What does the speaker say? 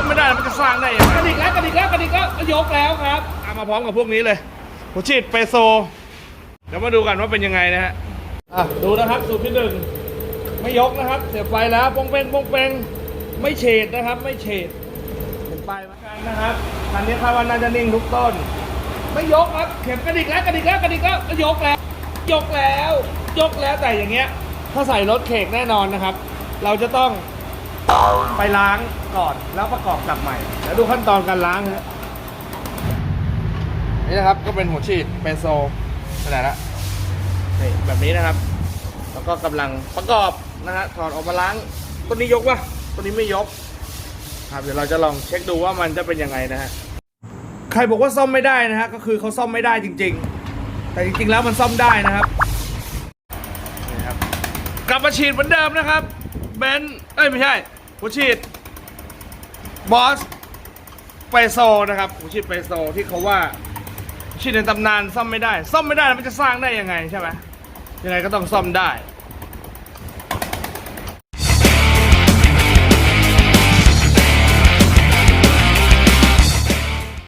อมไม่ได้แล้วมันจะสร้างได้ยังไงกระดิกแล้วกระดิกแล้วกระดิกแล้วยกแล้วครับเอามาพร้อมกับพวกนี้เลยหัวฉีดเปโซ เดี๋ยวมาดูกันว่าเป็นยังไงนะฮะอะดูนะครับสูตรที่หนึ่งไม่ยกนะครับ เสียบไฟแล้วปงเปงปงเปงไม่เฉดนะครับ ไม่เฉดเป็นไปเหมือนกันนะครับคันนี้คาดว่าน่าจะนิ่งทุกต้น ไม่ยกครับ เข็มกระดิกแล้วกระดิกแล้วกระดิกแล้วยกแล้ว ยกแล้ว ยกแล้วแต่อย่างเงี้ย ถ้าใส่รถเขกแน่นอนนะครับ เราจะต้อง ไปล้างก่อนแล้วประกอบกลับใหม่แล้วดูขั้นตอนการล้างนะนี่นะครับก็เป็นหัวฉีดเป็นโซขนาดละนี่แบบนี้นะครับ แล้วก็กำลังประกอบนะฮะถอดออกมาล้างตัวนี้ยกวะตัวนี้ไม่ยกครับเดี๋ยวเราจะลองเช็คดูว่ามันจะเป็นยังไงนะฮะใครบอกว่าซ่อมไม่ได้นะฮะก็คือเขาซ่อมไม่ได้จริง ๆ แต่จริงๆแล้วมันซ่อมได้นะครับนี่ครับ กลับมาฉีดเหมือนเดิมนะครับเบนซ์เอ้ยไม่ใช่ หัวฉีดบอสไปโซนะครับหัวฉีดไปโซที่เขาว่าฉีดในตำนานซ่อมไม่ได้ ซ่อมไม่ได้แล้วมันจะสร้างได้ยังไงใช่ไหมยังไงก็ต้องซ่อมได้